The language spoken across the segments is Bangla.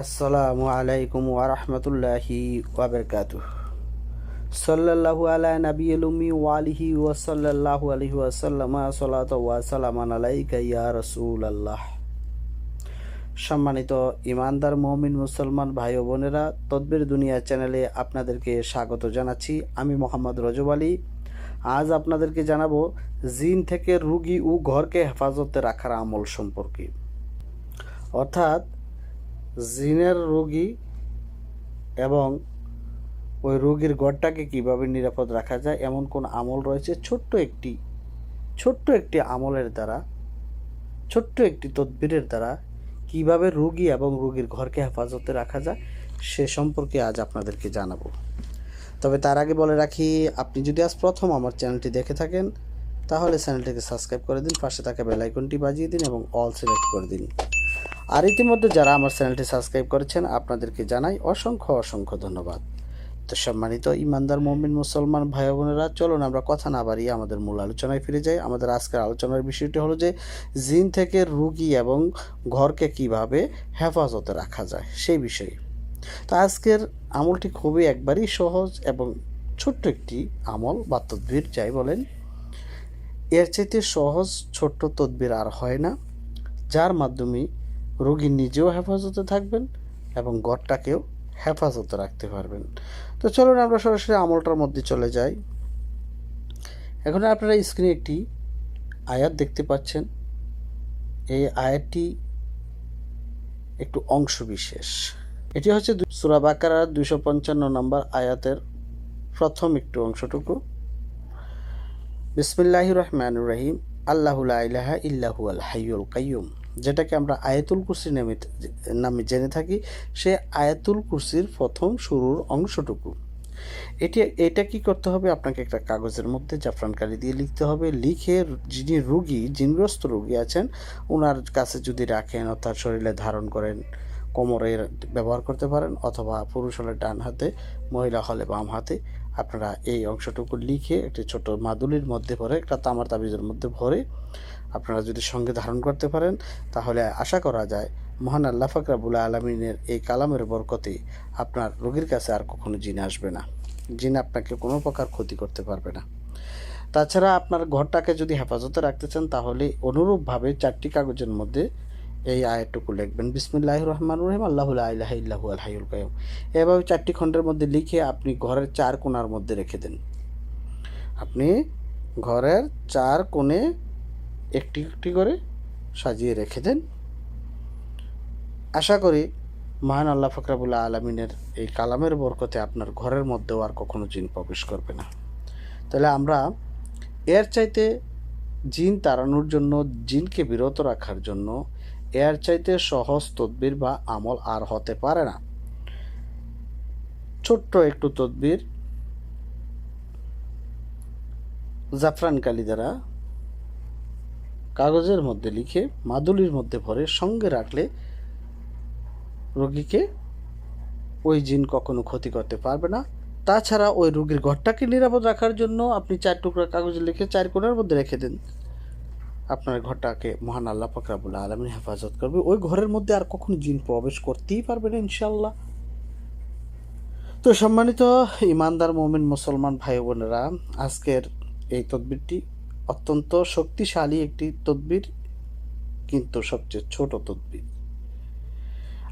আসসালামু আলাইকুম ওয়ারহমতুল্লাহি ওয়াবারকাতু সাল্লাল্লাহু আলা নবিয়িল উম্মি ওয়া আলিহি ওয়া সাল্লাল্লাহু আলাইহি ওয়া সাল্লামা, সালাতু ওয়া সালামান আলাইকা ইয়া রাসূলুল্লাহ। সম্মানিত ইমানদার মমিন মুসলমান ভাই ও বোনেরা, তদবির দুনিয়া চ্যানেলে আপনাদেরকে স্বাগত জানাচ্ছি। আমি মোহাম্মদ রজব আলী। আজ আপনাদেরকে জানাব জিন থেকে রুগী ও ঘরকে হেফাজতে রাখার আমল সম্পর্কে। অর্থাৎ জিনের রোগী এবং ওই রোগীর ঘরটাকে কীভাবে নিরাপদ রাখা যায় এমন কোন আমল রয়েছে? ছোট্ট একটি ছোট্ট একটি আমলের দ্বারা, ছোট্ট একটি তদবিরের দ্বারা কীভাবে রোগী এবং রোগীর ঘরকে হেফাজতে রাখা যায় সে সম্পর্কে আজ আপনাদেরকে জানাব। তবে তার আগে বলে রাখি, আপনি যদি আজ প্রথম আমার চ্যানেলটি দেখে থাকেন, তাহলে চ্যানেলটিকে সাবস্ক্রাইব করে দিন, পাশে থাকা বেল আইকনটি বাজিয়ে দিন এবং অল সিলেক্ট করে দিন। আর ইতিমধ্যে যারা আমার চ্যানেলটি সাবস্ক্রাইব করেছেন, আপনাদেরকে জানাই অসংখ্য অসংখ্য ধন্যবাদ। তো সম্মানিত ইমানদার মমিন মুসলমান ভাই বোনেরা, চলুন আমরা কথা না বাড়িয়ে আমাদের মূল আলোচনায় ফিরে যাই। আমাদের আজকের আলোচনার বিষয়টি হলো যে, জিন থেকে রুগী এবং ঘরকে কীভাবে হেফাজতে রাখা যায়, সেই বিষয়ে। তো আজকের আমলটি খুবই একবারই সহজ এবং ছোট্ট একটি আমল বা তদ্বির, যাই বলেন। এর চাইতে সহজ ছোট্ট তদ্বির আর হয় না, যার মাধ্যমে রোগী নিজেও হেফাজতে থাকবেন এবং গড়টাকেও হেফাজতে রাখতে পারবেন। তো চলুন আমরা সরাসরি আমলটার মধ্যে চলে যাই। এখন আপনারা স্ক্রিনে একটি আয়াত দেখতে পাচ্ছেন। এই আয়াতটি একটু অংশ বিশেষ এটি হচ্ছে সুরা বাকারার দুইশো পঞ্চান্ন নম্বর আয়াতের প্রথম একটু অংশটুকু। বিসমিল্লাহ রহমান রহিম। আল্লাহুল্লাহ ইলাহা ইল্লাহু আল হাইয়ুল কাইয়ুম। যেটাকে আমরা আয়াতুল কুরসি নামে নামে জেনে থাকি, সে আয়াতুল কুরসির প্রথম শুরুর অংশটুকু। এটি এটা কি করতে হবে? আপনাকে একটা কাগজের মধ্যে জাফরান কালি দিয়ে লিখতে হবে। লিখে যিনি রুগী জিনগ্রস্ত রুগী আছেন ওনার কাছে যদি রাখেন, অর্থাৎ শরীরে ধারণ করেন, কোমরে ব্যবহার করতে পারেন, অথবা পুরুষ হলে ডান হাতে, মহিলা হলে বাম হাতে, আপনারা এই অংশটুকু লিখে একটি ছোট মাদুলির মধ্যে ভরে, একটা তামার তাবিজের মধ্যে ভরে আপনারা যদি সঙ্গে ধারণ করতে পারেন, তাহলে আশা করা যায় মহান আল্লাহ ফাকরাবুল আলমিনের এই কালামের বরকতে আপনার রোগীর কাছে আর কখনো জিন আসবে না। জিন আপনাকে কোনো প্রকার ক্ষতি করতে পারবে না। তাছাড়া আপনার ঘরটাকে যদি হেফাজতে রাখতে চান, তাহলে অনুরূপভাবে চারটি কাগজের মধ্যে এই আয়টুকু লিখবেন। বিসমিল্লাহ রহমান রহিম। আল্লাহ আল্লাহ ইল্লাহু আলহাইউল কায়ুম এভাবে চারটি খণ্ডের মধ্যে লিখে আপনি ঘরের চার কোণার মধ্যে রেখে দেন। আপনি ঘরের চার কোণে একটি একটি করে সাজিয়ে রেখে দেন। আশা করি মহান আল্লাহ ফকরাবুল্লাহ আলমিনের এই কালামের বরকতে আপনার ঘরের মধ্যেও আর কখনো জিন প্রবেশ করবে না। তাহলে আমরা এর চাইতে জিন তাড়ানোর জন্য, জিনকে বিরত রাখার জন্য এর চাইতে সহজ তদবির বা আমল আর হতে পারে না। ছোট্ট একটু তদবির জাফরান কালি দ্বারা কাগজের মধ্যে লিখে মাদুলির মধ্যে ভরে সঙ্গে রাখলে রোগীকে ওই জিন কখনো ক্ষতি করতে পারবে না। তাছাড়া ওই রোগীর ঘরটাকে নিরাপদ রাখার জন্য আপনি চার টুকরা কাগজ লিখে চার কোণের মধ্যে রেখে দিন। আপনার ঘরটাকে মহান আল্লাহ পাকরাবুল আলমিন হেফাজত করবে। ওই ঘরের মধ্যে আর কখনো জিন প্রবেশ করতেই পারবে না ইনশাল্লাহ তো সম্মানিত ইমানদার মোমিন মুসলমান ভাই বোনেরা, আজকের এই তদবিরটি অত্যন্ত শক্তিশালী একটি তদবির কিন্তু সবচেয়ে ছোট তদবির।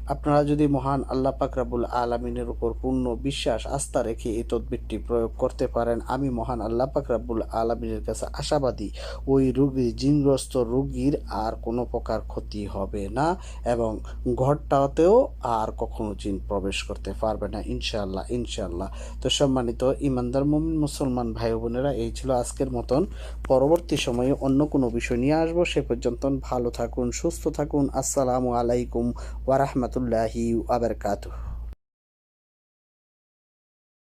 আপনারা যদি মহান আল্লাহ পাকরাবুল আলমিনের উপর পূর্ণ বিশ্বাস, আস্থা রেখে এই তদবিরটি প্রয়োগ করতে পারেন, আমি মহান আল্লাহ পাকরাবুল আলমিনের কাছে আশাবাদী। ওই রোগী, জিনগ্রস্ত রুগীর আর কোনো প্রকার ক্ষতি হবে না এবং ঘরটাতেও আর কখনো জিন প্রবেশ করতে পারবে না ইনশাল্লাহ ইনশাল্লাহ তো সম্মানিত ইমানদার মমিন মুসলমান ভাই বোনেরা, এই ছিল আজকের মতন। পরবর্তী সময়ে অন্য কোনো বিষয় নিয়ে আসব। সে পর্যন্ত ভালো থাকুন, সুস্থ থাকুন। আসসালামু আলাইকুম ওয়ারহমতুল্লাহি আবরকাতুহ